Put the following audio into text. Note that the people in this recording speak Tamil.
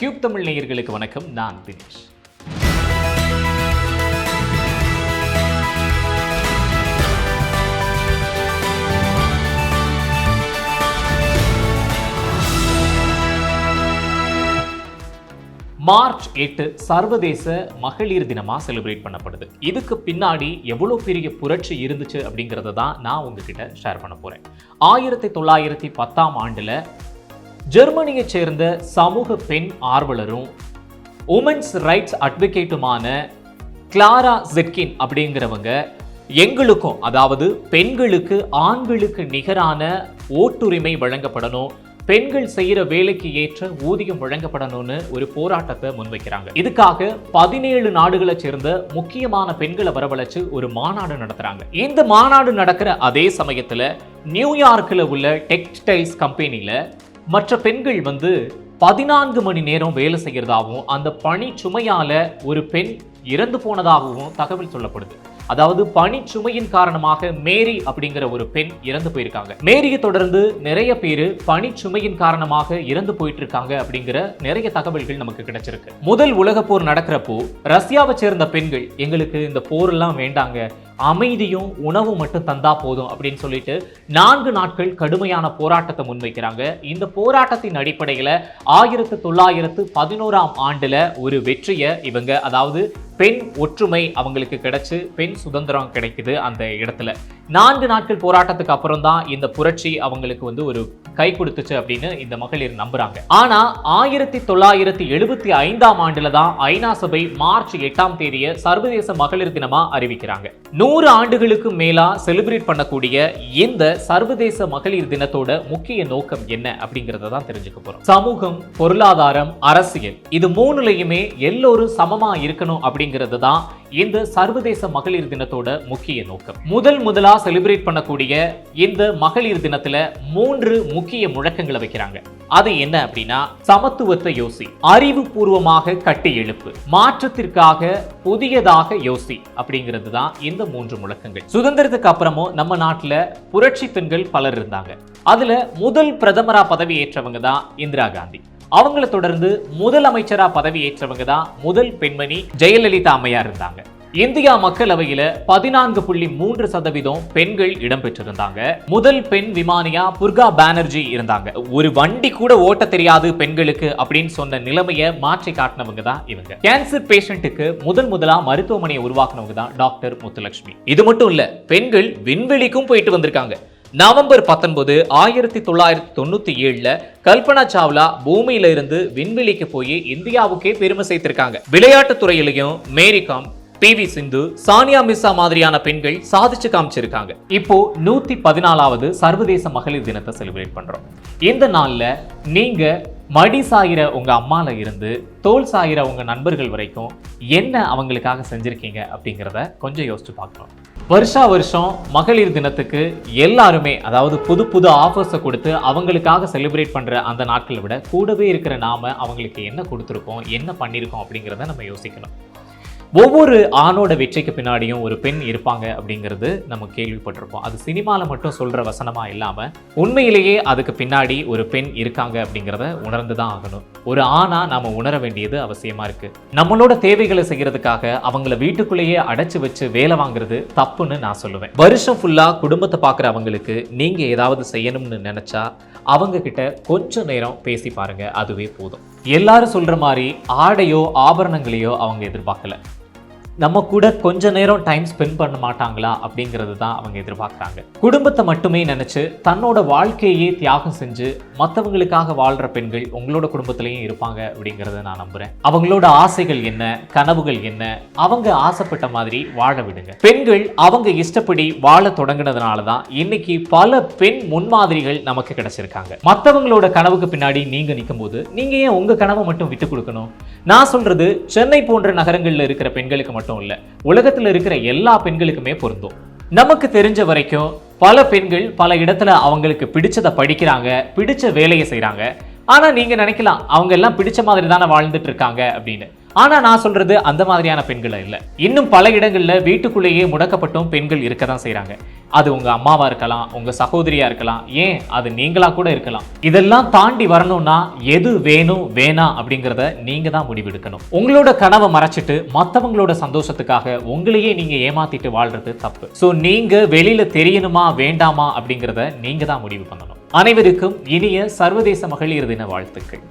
கியூப் தமிழ் நேயர்களுக்கு வணக்கம். நான் தினேஷ். மார்ச் எட்டு சர்வதேச மகளிர் தினமாக செலிப்ரேட் பண்ணப்படுது. இதுக்கு பின்னாடி எவ்வளோ பெரிய புரட்சி இருந்துச்சு அப்படிங்கிறத தான் நான் உங்ககிட்ட ஷேர் பண்ண போகிறேன் ஆயிரத்தி தொள்ளாயிரத்தி பத்தாம் ஆண்டில் ஜெர்மனியைச் சேர்ந்த சமூக பெண் ஆர்வலரும் உமன்ஸ் ரைட்ஸ் அட்வொகேட்டுமான கிளாரா ஜெட்கின் அப்படிங்கிறவங்க எங்களுக்கும் அதாவது பெண்களுக்கு ஆண்களுக்கு நிகரான ஓட்டுரிமை வழங்கப்படணும் பெண்கள் செய்கிற வேலைக்கு ஏற்ற ஊதியம் வழங்கப்படணும்னு ஒரு போராட்டத்தை முன்வைக்கிறாங்க. இதுக்காக பதினேழு நாடுகளை சேர்ந்த முக்கியமான பெண்களை வரவழைச்சு ஒரு மாநாடு நடத்துறாங்க. இந்த மாநாடு நடக்கிற அதே சமயத்தில் நியூயார்க்கில் உள்ள டெக்ஸ்டைல்ஸ் கம்பெனியில் மற்ற பெண்கள் வந்து பதினான்கு மணி நேரம் வேலை செய்கிறதாகவும் அந்த பணி சுமையால் ஒரு பெண் இறந்து போனதாகவும் தகவல் சொல்லப்படுது. அதாவது பணி சுமையின் காரணமாக மேரி அப்படிங்கிற ஒரு பெண் இறந்து போயிருக்காங்க. மேரியை தொடர்ந்து நிறைய பேர் பணி சுமையின் காரணமாக இறந்து போயிட்டு இருக்காங்க அப்படிங்கிற நிறைய தகவல்கள் நமக்கு கிடைச்சிருக்கு. முதல் உலக போர் நடக்கிறப்போ ரஷ்யாவை சேர்ந்த பெண்கள் எங்களுக்கு இந்த போர் எல்லாம் வேண்டாங்க அமைதியும் உணவும் மட்டும் தந்தா போதும் அப்படின்னு சொல்லிட்டு நான்கு நாட்கள் கடுமையான போராட்டத்தை முன்வைக்கிறாங்க. இந்த போராட்டத்தின் அடிப்படையில் ஆயிரத்து தொள்ளாயிரத்து பதினோராம் ஆண்டில் ஒரு வெற்றியை இவங்க அதாவது பெண் ஒற்றுமை அவங்களுக்கு கிடைச்சு பெண் சுதந்திரம் கிடைக்குது அந்த இடத்துல. நான்கு நாட்கள் போராட்டத்துக்கு அப்புறம் தான் இந்த புரட்சி அவங்களுக்கு வந்து ஒரு கை கொடுத்துச்சு அப்படின்னு இந்த மகளிர் நம்புறாங்க. ஆனா ஆயிரத்தி தொள்ளாயிரத்தி எழுபத்தி ஐந்தாம் ஆண்டுல தான் ஐநா சபை மார்ச் எட்டாம் தேதியை சர்வதேச மகளிர் தினமா அறிவிக்கிறாங்க. நூறு ஆண்டுகளுக்கு மேலா செலிப்ரேட் பண்ணக்கூடிய இந்த சர்வதேச மகளிர் தினத்தோட முக்கிய நோக்கம் என்ன அப்படிங்கறத தான் தெரிஞ்சுக்க போறோம். சமூகம் பொருளாதாரம் அரசியல் இது மூணுலையுமே எல்லோரும் சமமா இருக்கணும் அப்படிங்கிறது தான் இந்த சர்வதேச மகளிர் தினத்தோட முக்கிய நோக்கம். முதல் முதலா செலிப்ரேட் பண்ணக்கூடிய இந்த மகளிர் தினத்துல மூன்று முக்கிய முழக்கங்களை வைக்கிறாங்க. அது என்ன அப்படின்னா சமத்துவத்தை யோசி அறிவுபூர்வமாக கட்டி எழுப்பு மாற்றத்திற்காக புதியதாக யோசி அப்படிங்கிறது தான் இந்த மூன்று முழக்கங்கள். சுதந்திரத்துக்கு அப்புறமும் நம்ம நாட்டில் புரட்சி பெண்கள் பலர் இருந்தாங்க. அதுல முதல் பிரதமரா பதவி ஏற்றவங்க தான் இந்திரா காந்தி. அவங்கள தொடர்ந்து முதலமைச்சராக பதவியேற்றவங்க தான் முதல் பெண்மணி ஜெயலலிதா அம்மையார் இருந்தாங்க. இந்தியா மக்களவையில பதினான்கு புள்ளி மூன்று சதவீதம் பெண்கள் இடம்பெற்றிருந்தாங்க. முதல் பெண் விமானியா புர்கா பானர்ஜி இருந்தாங்க. ஒரு வண்டி கூட ஓட்ட தெரியாது பெண்களுக்கு அப்படின்னு சொன்ன நிலைமையை மாற்றி காட்டினவங்க தான் இவங்க. கேன்சர் பேஷண்ட்டுக்கு முதல் முதலா மருத்துவமனையை உருவாக்குனவங்க தான் டாக்டர் முத்துலட்சுமி. இது மட்டும் இல்ல பெண்கள் விண்வெளிக்கும் போயிட்டு வந்திருக்காங்க. நவம்பர் பத்தொன்பது ஆயிரத்தி தொள்ளாயிரத்தி தொண்ணூற்றி ஏழில் கல்பனா சாவ்லா பூமியில இருந்து விண்வெளிக்கு போய் இந்தியாவுக்கே பெருமை சேர்த்திருக்காங்க. விளையாட்டுத் துறையிலையும் மேரிகாம் பி வி சிந்து சானியா மிர்சா மாதிரியான பெண்கள் சாதிச்சு காமிச்சிருக்காங்க. இப்போ நூத்தி பதினாலாவது சர்வதேச மகளிர் தினத்தை செலிப்ரேட் பண்றோம். இந்த நாள்ல நீங்க மடி சாயிற உங்க அம்மால இருந்து தோல் சாயிற உங்க நண்பர்கள் வரைக்கும் என்ன அவங்களுக்காக செஞ்சிருக்கீங்க அப்படிங்கிறத கொஞ்சம் யோசிச்சு பார்க்கணும். வருஷா வருஷம் மகளிர் தினத்துக்கு எல்லாருமே அதாவது புது புது ஆஃபர்ஸை கொடுத்து அவங்களுக்காக செலிப்ரேட் பண்ணுற அந்த நாட்களை விட கூடவே இருக்கிற நாம அவங்களுக்கு என்ன கொடுத்துருக்கோம் என்ன பண்ணியிருக்கோம் அப்படிங்கிறத நம்ம யோசிக்கணும். ஒவ்வொரு ஆணோட வெற்றிக்கு பின்னாடியும் ஒரு பெண் இருப்பாங்க அப்படிங்கிறது நம்ம கேள்விப்பட்டிருப்போம் அது சினிமாவில் மட்டும் சொல்கிற வசனமாக இல்லாமல் உண்மையிலேயே அதுக்கு பின்னாடி ஒரு பெண் இருக்காங்க அப்படிங்கிறத உணர்ந்து தான் ஆகணும். ஒரு ஆணா நாம உணர வேண்டியது அவசியமாக இருக்குது நம்மளோட தேவைகளை செய்கிறதுக்காக அவங்கள வீட்டுக்குள்ளேயே அடைச்சி வச்சு வேலை வாங்குறது தப்புன்னு நான் சொல்லுவேன். வருஷம் ஃபுல்லாக குடும்பத்தை பார்க்குற அவங்களுக்கு நீங்கள் ஏதாவது செய்யணும்னு நினச்சா அவங்க கிட்ட கொஞ்ச நேரம் பேசி பாருங்க அதுவே போதும். எல்லாரும் சொல்ற மாதிரி ஆடையோ ஆபரணங்களையோ அவங்க எதிர்பார்க்கல. நம்ம கூட கொஞ்ச நேரம் டைம் ஸ்பெண்ட் பண்ண மாட்டாங்களா அப்படிங்கிறது தான் அவங்க எதிர்பார்க்குறாங்க. குடும்பத்தை மட்டுமே நினைச்சு தன்னோட வாழ்க்கையே தியாகம் செஞ்சு மற்றவங்களுக்காக வாழ்ற பெண்கள் உங்களோட குடும்பத்திலையும் இருப்பாங்க அப்படிங்கிறத நான் நம்புறேன். அவங்களோட ஆசைகள் என்ன கனவுகள் என்ன அவங்க ஆசைப்பட்ட மாதிரி வாழ விடுங்க. பெண்கள் அவங்க இஷ்டப்படி வாழ தொடங்கினதுனால தான் இன்னைக்கு பல பெண் முன்மாதிரிகள் நமக்கு கிடைச்சிருக்காங்க. மற்றவங்களோட கனவுக்கு பின்னாடி நீங்கள் நிற்கும் போது நீங்க ஏன் உங்க கனவை மட்டும் விட்டு கொடுக்கணும்? நான் சொல்றது சென்னை போன்ற நகரங்களில் இருக்கிற பெண்களுக்கு மட்டும் இல்ல. உலகத்துல இருக்கிற எல்லா பெண்களுக்குமே பொருந்தும். நமக்கு தெரிஞ்ச வரைக்கும் பல பெண்கள் பல இடத்துல அவங்களுக்கு பிடிச்சதை படிக்கிறாங்க பிடிச்ச வேலையை செய்கிறாங்க ஆனா நீங்க நினைக்கலாம் அவங்க எல்லாம் பிடிச்ச மாதிரி தானே வாழ்ந்துட்டு இருக்காங்க அப்படின்னு. ஆனால் நான் சொல்கிறது அந்த மாதிரியான பெண்களை இல்லை. இன்னும் பல இடங்களில் வீட்டுக்குள்ளேயே முடக்கப்பட்டும் பெண்கள் இருக்க தான் செய்கிறாங்க அது உங்கள் அம்மாவாக இருக்கலாம் உங்கள் சகோதரியாக இருக்கலாம் ஏன் அது நீங்களாக கூட இருக்கலாம். இதெல்லாம் தாண்டி வரணும்னா எது வேணும் வேணாம் அப்படிங்கிறத நீங்கள் தான் முடிவெடுக்கணும். உங்களோட கனவை மறைச்சிட்டு மற்றவங்களோட சந்தோஷத்துக்காக உங்களையே நீங்கள் ஏமாத்திட்டு வாழ்கிறது தப்பு. ஸோ நீங்கள் வெளியில் தெரியணுமா வேண்டாமா அப்படிங்கிறத நீங்கள் தான் முடிவு பண்ணணும். அனைவருக்கும் இனிய சர்வதேச மகளிர் தின வாழ்த்துக்கள்.